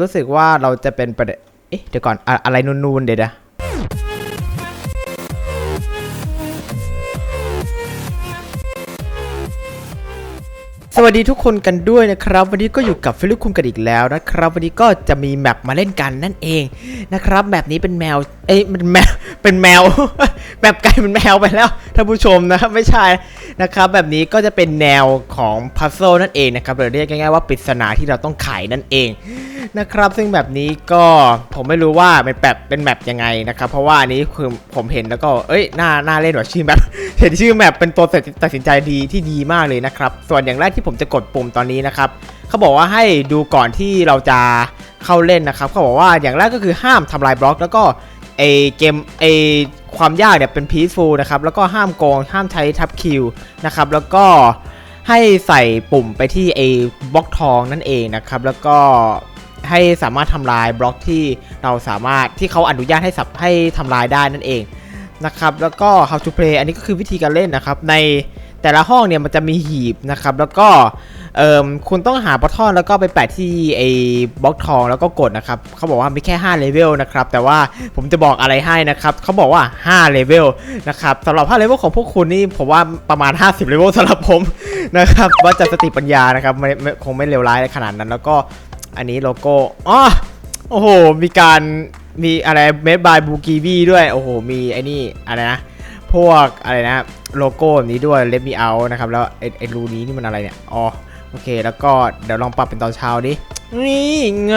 รู้สึกว่าเราจะเป็นประเด็นเอ๊ะเดี๋ยวก่อนอะอะไรนูนๆเดี๋ยวนะสวัสดีทุกคนกันด้วยนะครับ วันนี้ก็อยู่กับฟิลิปคุมกันอีกแล้วนะครับ วันนี้ก็จะมีแมปมาเล่นกันนั่นเองนะครับแบบนี้เป็นแมว เอ้ยมันแมวเป็นแมวแบบไกลเป็นแมวไปแล้ว ท่านผู้ชมนะครับไม่ใช่นะครับแบบนี้ก็จะเป็นแนวของพัซ z ซนั่นเองนะครับหรือเรียกง่ายๆว่าปริศนาที่เราต้องไขนั่นเองนะครับซึ่งแบบนี้ก็ผมไม่รู้ว่าเป็นแบบเป็นแมปยังไงนะครับเพราะว่าอันนี้คือผมเห็นแล้วก็เอ้ยน่าน่าเล่นว่ะชื่อแมปเห็นชื่อแมปเป็นตัวตัดสินใจดีที่ดีมากเลยนะครับส่วนอย่างแรกที่ผมจะกดปุ่มตอนนี้นะครับเขาบอกว่าให้ดูก่อนที่เราจะเข้าเล่นนะครับเขาบอกว่าอย่างแรกก็คือห้ามทำลายบล็อก แล้วก็ไอเกมไอความยากเนี่ยเป็นพีซฟูลนะครับแล้วก็ห้ามโกงห้ามใช้ทับคิวนะครับแล้วก็ให้ใส่ปุ่มไปที่ไอบล็อกทองนั่นเองนะครับแล้วก็ให้สามารถทำลายบล็อกที่เราสามารถที่เขาอนุญาตให้สับให้ทำลายได้นั่นเองนะครับแล้วก็ how to play อันนี้ก็คือวิธีการเล่นนะครับใน แต่ละห้องเนี่ยมันจะมีหีบนะครับ แล้วก็เอ่มคุณต้องหาปะท่อนแล้วก็ไปแปะที่ไอ้บล็อกทองแล้วก็กดนะครับเขาบอกว่ามีแค่5เลเวลนะครับ แต่ว่าผมจะบอกอะไรให้นะครับเขาบอกว่า5เลเวลนะครับสำหรับ5เลเวลของพวกคุณนี่ผมว่าประมาณ 50เลเวลสำหรับผมนะครับว่าจะสติปัญญานะครับไม่ไม่คงไม่เลวร้ายขนาดนั้น แล้วก็อันนี้โลโก้อ๋อโอ้โหมีการมีอะไรเมดบายบูกีวีด้วยโอ้โหมีไอ้นี่อะไรนะ พวกอะไรนะโลโก้แบบนี้ด้วยเล t มีเอานะครับ แล้วไอ้ไอ้รูนี้นี่มันอะไรเนี่ย อ๋อ โอเค แล้วก็เดี๋ยวลองปรับเป็นตอนเช้าดิ นี่ไง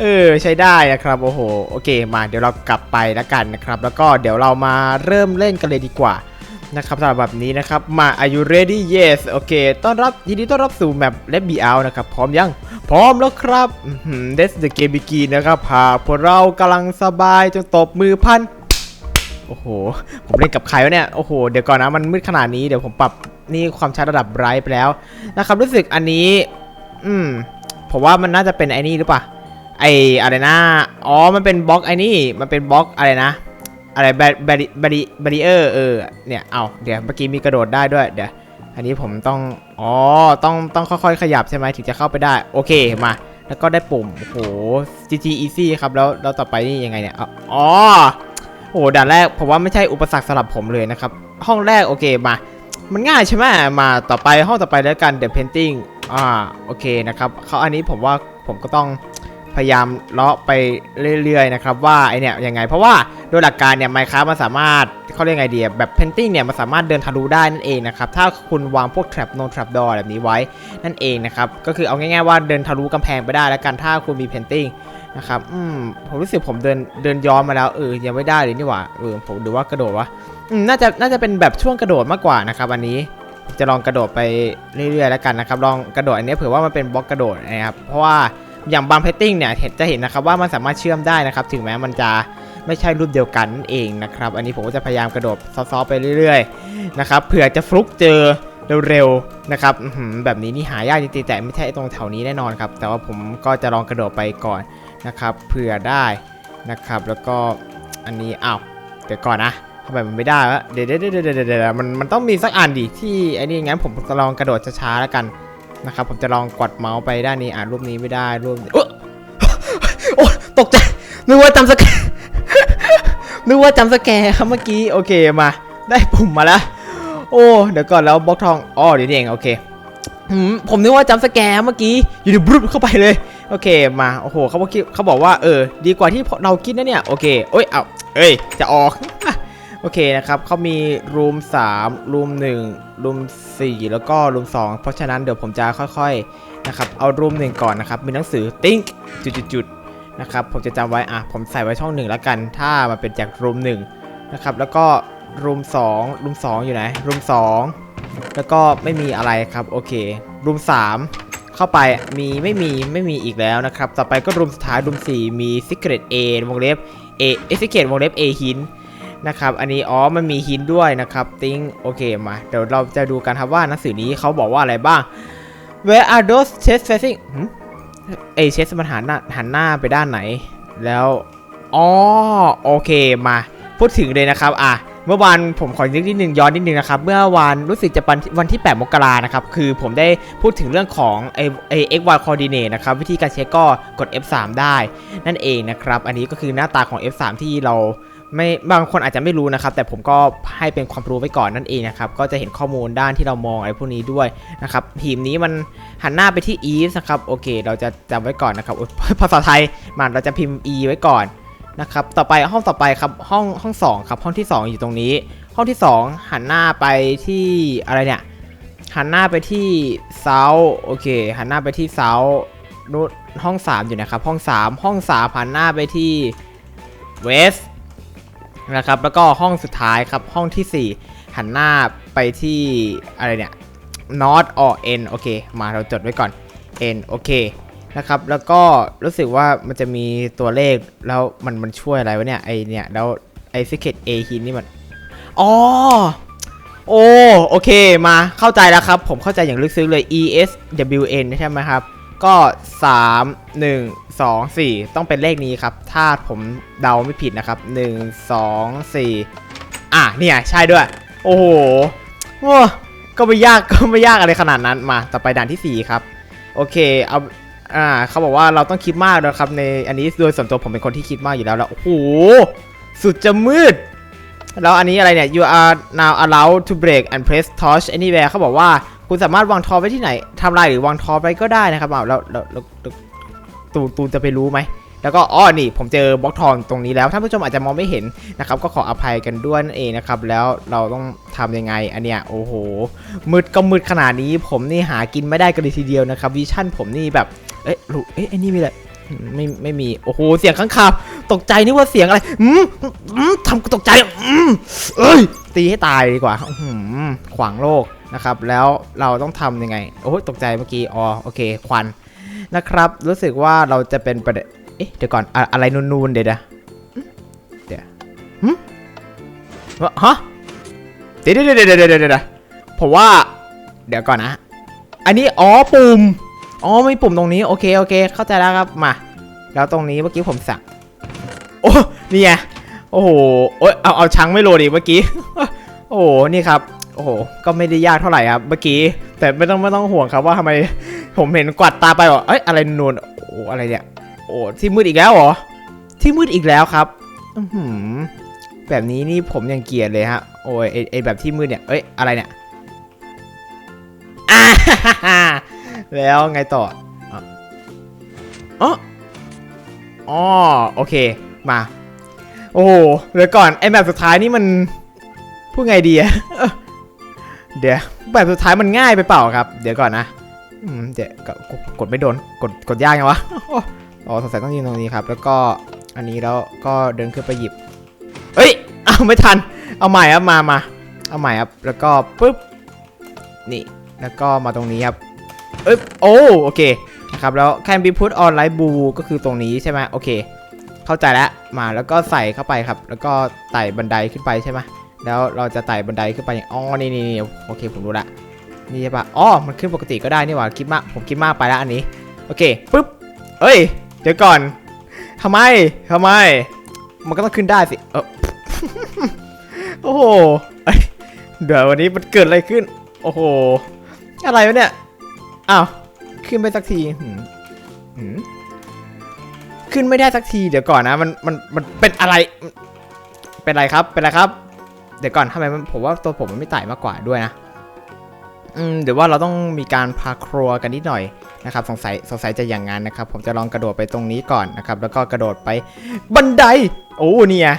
เออ ใช้ได้นะครับ โอ้โห โอเค มาเดี๋ยวเรากลับไปแล้วกันนะครับ แล้วก็เดี๋ยวเรามาเริ่มเล่นกันเลยดีกว่านะครับสำหรับแบบนี้นะครับ มา are you ready yes โอเค ต้อนรับยินดีต้อนรับสู่แมป Let Me Out นะครับ พร้อมยัง พร้อมแล้วครับ That's the game begin นะครับหากพวกเรากำลังสบายจนตบมือพัน โอ้โห ผมเล่นกับใครวะเนี่ย โอ้โห เดี๋ยวก่อนนะ มันมืดขนาดนี้ เดี๋ยวผมปรับนี่ความชัดระดับไบรท์ไปแล้วนะครับ รู้สึกอันนี้ อืม ผมว่ามันน่าจะเป็นไอ้นี่หรือเปล่า ไออะไรนะ อ๋อ มันเป็นบล็อกไอ้นี่ มันเป็นบล็อกอะไรนะ อะไรแบแบริแบริแบริเออร์ เออ เนี่ย เอาเดี๋ยวเมื่อกี้มีกระโดดได้ด้วย เดี๋ยว อันนี้ผมต้อง อ๋อ ต้อง ต้องค่อยๆ ขยับใช่ไหมถึงจะเข้าไปได้ โอเค มา แล้วก็ได้ปุ่ม โอ้โห GT Easy ครับ แล้ว แล้วต่อไปนี่ยังไงเนี่ย อ๋อ โหด่านแรกผมว่าไม่ใช่อุปสรรคสำหรับผมเลยนะครับ ห้องแรกโอเคมา มันง่ายใช่ไหมมาต่อไปห้องต่อไปแล้วกัน The Painting อ่าโอเคนะครับเขาอันนี้ผมว่าผมก็ต้อง พยายามเลาะไปเรื่อยๆนะครับว่าไอเนี่ยยังไง เพราะว่าโดยหลักการเนี่ยไมค้ามันสามารถเขาเรียกไงดีอะแบบ Painting เนี่ยมันสามารถเดินทะลุได้นั่นเองนะครับถ้าคุณวางพวก Trap No Trap Door แบบนี้ไว้นั่นเองนะครับก็คือเอาง่ายๆว่าเดินทะลุกำแพงไปได้แล้วกันถ้าคุณมี Painting นะครับอืมผมรู้สึกผมเดินเดินย้อนมาแล้วเออยังไม่ได้เลยนี่หว่าเออผมดูว่ากระโดดวะอืมน่าจะน่าจะเป็นแบบช่วงกระโดดมากกว่านะครับอันนี้จะลองกระโดดไปเรื่อยๆแล้วกันนะครับลองกระโดดอันนี้เผื่อว่ามันเป็นบล็อกกระโดดนะครับเพราะว่า อย่างบางเพตติ้งเนี่ยเห็นจะเห็นนะครับว่ามันสามารถเชื่อมได้นะครับ ถึงแม้มันจะไม่ใช่รูปเดียวกันนั่นเองนะครับ อันนี้ผมก็จะพยายามกระโดดซอฟๆไปเรื่อยๆนะครับเผื่อจะฟลุกเจอเร็วๆนะครับแบบนี้นี่หายากจริงๆแต่ไม่ใช่ตรงแถวนี้แน่นอนครับ แต่ว่าผมก็จะลองกระโดดไปก่อนนะครับเผื่อได้นะครับ แล้วก็อันนี้อ้าวเดี๋ยวก่อนนะทำไมมันไม่ได้วะเดี๋ยวเดี๋ยวเดี๋ยวเดี๋ยวมันมันต้องมีสักอันดิที่ไอ้นี่งั้นผมจะลองกระโดดช้าๆแล้วกัน นะครับผมจะลองกดเมาส์ไปด้านนี้อ่านรูปนี้ไม่ได้รูปโอ๊ะโอ้ตกใจนึกว่าจำสแกร์นึกว่าจำสแกร์ครับเมื่อกี้โอเคมาได้ปุ่มมาแล้ว โอ้เดี๋ยวก่อนแล้วบล็อกทองอ๋อเดี๋ยวนี้เองโอเคผมนึกว่าจำสแกร์เมื่อกี้อยู่ดีบรุษเข้าไปเลยโอเคมาโอ้โหเขาบอกเขาบอกว่าเออดีกว่าที่เราคิดนะเนี่ยโอเคโอ้ยเอาเอ้ยจะออก โอเคนะครับเขามีรูม3รูม1รูม4 แล้วก็รูม2 เพราะฉะนั้นเดี๋ยวผมจะค่อยๆนะครับเอารูมหนึ่งก่อนนะครับมีหนังสือ think จุดๆนะครับผมจะจำไว้อะผมใส่ไว้ช่องหนึ่งแล้วกัน ถ้ามันเป็นจากรูมหนึ่งนะครับแล้วก็รูม2รูม2 อยู่ไหนรูม2 แล้วก็ไม่มีอะไรครับโอเครูม3 เข้าไปมีไม่มีไม่มีอีกแล้วนะครับต่อไปก็รูมสุดท้ายรูม4 มี Secret A วงเล็บ A เอ Secret วงเล็บ A หิ นะครับ อันนี้อ๋อมันมีหินด้วยนะครับติ้งโอเคมาเดี๋ยวเราจะดูกันครับว่าหนังสือนี้เขาบอกว่าอะไรบ้าง Where are those chests facing เอเชสมันหันหน้าหันหน้าไปด้านไหน แล้วอ๋อโอเคมาพูดถึงเลยนะครับอะเมื่อวานผมขอนึกนิดนึงย้อนนิดนึงนะครับ เมื่อวานรู้สึกจะวันวันที่ 8 มกรานะครับ คือผมได้พูดถึงเรื่องของไอไอ x y coordinate นะครับ วิธีการเช็คก็กด F3 ได้ นั่นเองนะครับ อันนี้ก็คือหน้าตาของ F3 ที่เรา ไม่บางคนอาจจะไม่รู้นะครับ แต่ผมก็ให้เป็นความรู้ไว้ก่อนนั่นเองนะครับ ก็จะเห็นข้อมูลด้านที่เรามองอะไรพวกนี้ด้วยนะครับทีมนี้มันหันหน้าไปที่ east นะครับโอเค เราจะจำไว้ก่อนนะครับอุ๊ยภาษาไทยมันเราจะพิมพ์ e ไว้ก่อนนะครับต่อไปห้องต่อไปครับห้องห้องสองครับห้องที่สองอยู่ตรงนี้ ห้องที่ 2 หันหน้าไปที่อะไรเนี่ยหันหน้าไปที่เซาโอเค หันหน้าไปที่เซานู่นห้อง 3 อยู่นะครับ ห้อง 3 ห้อง3หันหน้าไปที่เวส นะครับ แล้วก็ห้องสุดท้ายครับ ห้องทีสี่ 4 หันหน้าไปที่อะไรเนี่ย north or n โอเค มาเราจดไว้ก่อน n โอเคนะครับ แล้วก็รู้สึกว่ามันจะมีตัวเลขแล้วมันมันช่วยอะไรวะเนี่ย ไอเนี่ย แล้วไอ secret a hint นี่มัน อ๋อ โอ้ โอเค มาเข้าใจแล้วครับ ผมเข้าใจอย่างลึกซึ้งเลย E S W N ใช่ไหมครับ ก็ 3 1 2 4ต้องเป็นเลขนี้ครับ ถ้าผมเดาไม่ผิดนะครับ1 2 4อะเนี่ยใช่ด้วย โอ้โหโอ้ก็ไม่ยากก็ไม่ยากอะไรขนาดนั้นมา ต่อไปด่านที่ 4 ครับ โอเคเอาอ่าเขาบอกว่าเราต้องคิดมากนะครับในอันนี้โดยส่วนตัวผมเป็นคนที่คิดมากอยู่แล้วแล้วโอ้โหสุดจะมืด แล้วอันนี้อะไรเนี่ย you are now allowed to break and press torch anywhere เขาบอกว่าคุณสามารถวางทอไว้ที่ไหนทำลายหรือวางทอไว้ก็ได้นะครับอ้าวแล้ ตูนตูนจะไปรู้ไหมแล้วก็อ๋อนี่ผมเจอบล็อกทองตรงนี้แล้วท่านผู้ชมอาจจะมองไม่เห็นนะครับก็ขออภัยกันด้วยนั่นเองนะครับแล้วเราต้องทำยังไงอันเนี้ยโอ้โหมืดก็มืดขนาดนี้ ผมนี่หากินไม่ได้กันเลยทีเดียวนะครับวิชั่นผมนี่แบบเอ๊ะรู้เอ๊ะไอ้นี่มีอะไรไม่ไม่มีโอ้โหเสียงข้างคาวตกใจนึกว่าเสียงอะไรอืมอืมทำกูตกใจอืมเอ้ยตีให้ตายดีกว่าอื้อหือขวางโลกนะครับแล้วเราต้องทำยังไงโอ้ยตกใจเมื่อกี้อ๋อโอเคควัน นะครับ รู้สึกว่าเราจะเป็นประเด็นเอ๊ะเดี๋ยวก่อนอะอะไรนูนๆเดี๋ยวนะเดี๋ยวหึฮะเดี๋ยวเดี๋ยวเดี๋ยวเดี๋ยวเดี๋ยวผมว่า เดี๋ยวก่อนนะ อันนี้อ๋อปุ่มอ๋อไมีปุ่มตรงนี้โอเคโอเค เข้าใจแล้วครับมาแล้วตรงนี้เมื่อกี้ผมสั่งโอ้นี่ไงโอ้โหโอ้ยเอาเอาช้างไม่โหลดอีกเมื่อกี้โอ้โหนี่ครับ โอ้โหก็ไม่ได้ยากเท่าไหร่ครับเมื่อกี้ แต่ไม่ต้องไม่ต้องห่วงครับว่าทำไม ผมเห็นกวาดตาไปว่าเอ้ยอะไรนูนโอ้อะไรเนี่ย โอ้ที่มืดอีกแล้วเหรอ ที่มืดอีกแล้วครับ อือหือแบบนี้นี่ผมยังเกลียดเลยฮะ โอ้ยไอไอแบบที่มืดเนี่ย เอ้ยอะไรเนี่ยอ่าแล้วไงต่ออ๋ออ๋อโอเค มา โอ้โหเดี๋ยวก่อนไอแบบสุดท้ายนี่มันพูดไงดีอะเดี๋ยวแบบสุดท้ายมันง่ายไปเปล่าครับ เดี๋ยวก่อนนะ เดี๋ยวกดกดไม่โดน กดกดยากไงวะ อ๋อสงสัยต้องยืนตรงนี้ครับ แล้วก็อันนี้แล้วก็เดินขึ้นไปหยิบ เอ้ย เอาไม่ทัน เอาใหม่ครับมามาเอาใหม่ครับ แล้วก็ปุ๊บ นี่ แล้วก็มาตรงนี้ครับเอ้ยโอ้โอเค นะครับ แล้ว can be put on light blue ก็คือตรงนี้ใช่ไหมโอเค เข้าใจแล้ว มาแล้วก็ใส่เข้าไปครับ แล้วก็ไต่บันไดขึ้นไปใช่ไหมแล้วเราจะไต่บันไดขึ้นไปอย่างอ๋อนี่นี่นี่โอเค ผมรู้ละ นี่ใช่ปะอ๋อ มันขึ้นปกติก็ได้นี่หว่า คิดมาก ผมคิดมากไปแล้วอันนี้ โอเคปุ๊บ เอ้ย เดี๋ยวก่อนทำไมทำไม มันก็ต้องขึ้นได้สิ เออโอ้โห เดี๋ยววันนี้มันเกิดอะไรขึ้น โอ้โห อะไรวะเนี่ย อ้าว ขึ้นไปสักทีหืมขึ้นไม่ได้สักที เดี๋ยวก่อนนะ มัน มัน มันเป็นอะไร เป็นอะไรครับ เป็นอะไรครับ เดี๋ยวก่อนทำไมมันผมว่าตัวผมมันไม่ไต่มากกว่าด้วยนะ อืมเดี๋ยวว่าเราต้องมีการพาครัวกันนิดหน่อยนะครับสงสัยสงสัยจะอย่างนั้นนะครับ ผมจะลองกระโดดไปตรงนี้ก่อนนะครับ แล้วก็กระโดดไปบันได โอ้เนี่ย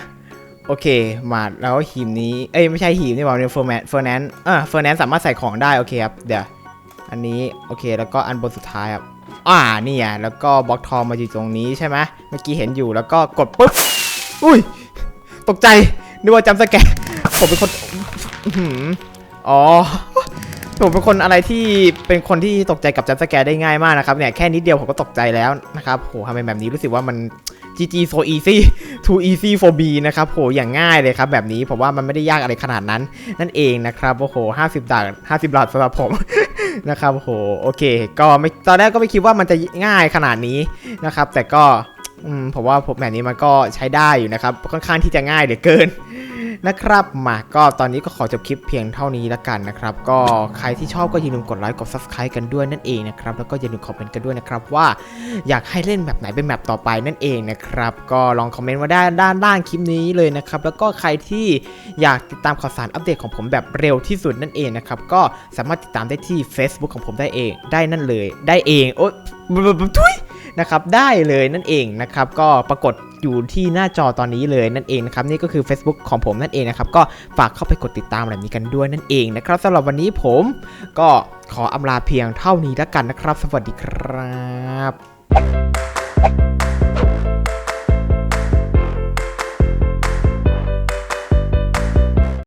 โอเค มาแล้วหีมนี้ เอ้ยไม่ใช่หีมนี่หว่าเนี่ยเฟอร์แมนเฟอร์แนนอ่าเฟอร์แนนสามารถใส่ของได้โอเคครับเดี๋ยวอันนี้โอเคแล้วก็อันบนสุดท้ายครับอ่าเนี่ไงแล้วก็บล็อกทองมาอยู่ตรงนี้ใช่ไหมเมื่อกี้เห็นอยู่แล้วก็กดปุ๊บอุ้ยตกใจนึกว่าจำสแกนผมเป็นคนอ๋อ ผมเป็นคนอะไรที่เป็นคนที่ตกใจกับจัมสแกร์ได้ง่ายมากนะครับเนี่ยแค่นิดเดียวผมก็ตกใจแล้วนะครับโหทำไมแบบนี้รู้สึกว่ามัน GG so easy too easy for B นะครับโหอย่างง่ายเลยครับแบบนี้ผมว่ามันไม่ได้ยากอะไรขนาดนั้น นั่นเองนะครับโอ้โห50บาท50บาทสำหรับผมนะครับโหโอเค ก็ไม่ตอนแรกก็ไม่คิดว่ามันจะง่ายขนาดนี้นะครับ แต่ก็ผมว่าผมแบบนี้มันก็ใช้ได้อยู่นะครับค่อนข้างที่จะง่ายเหลือเกิน นะครับมาก็ตอนนี้ก็ขอจบคลิปเพียงเท่านี้แล้วกันนะครับ ก็ใครที่ชอบก็อย่าลืมกดไลค์กด subscribe กันด้วยนั่นเองนะครับ แล้วก็อย่าลืมคอมเมนต์กันด้วยนะครับว่าอยากให้เล่นแบบไหนเป็นแบบต่อไปนั่นเองนะครับ ก็ลองคอมเมนต์มาได้ด้านล่างคลิปนี้เลยนะครับ แล้วก็ใครที่อยากติดตามข่าวสารอัปเดตของผมแบบเร็วที่สุดนั่นเองนะครับ ก็สามารถติดตามได้ที่ Facebook ของผมได้เองได้นั่นเลย ได้เองโอ๊ยทุยนะครับได้เลยนั่นเองนะครับ ก็ปรากฏ อยู่ที่หน้าจอตอนนี้เลยนั่นเองนะครับนี่ก็คือ Facebook ของผมนั่นเองนะครับก็ฝากเข้าไปกดติดตามแบบนี้กันด้วยนั่นเองนะครับสำหรับวันนี้ผมก็ขออำลาเพียงเท่านี้แล้วกันนะครับ สวัสดีครับ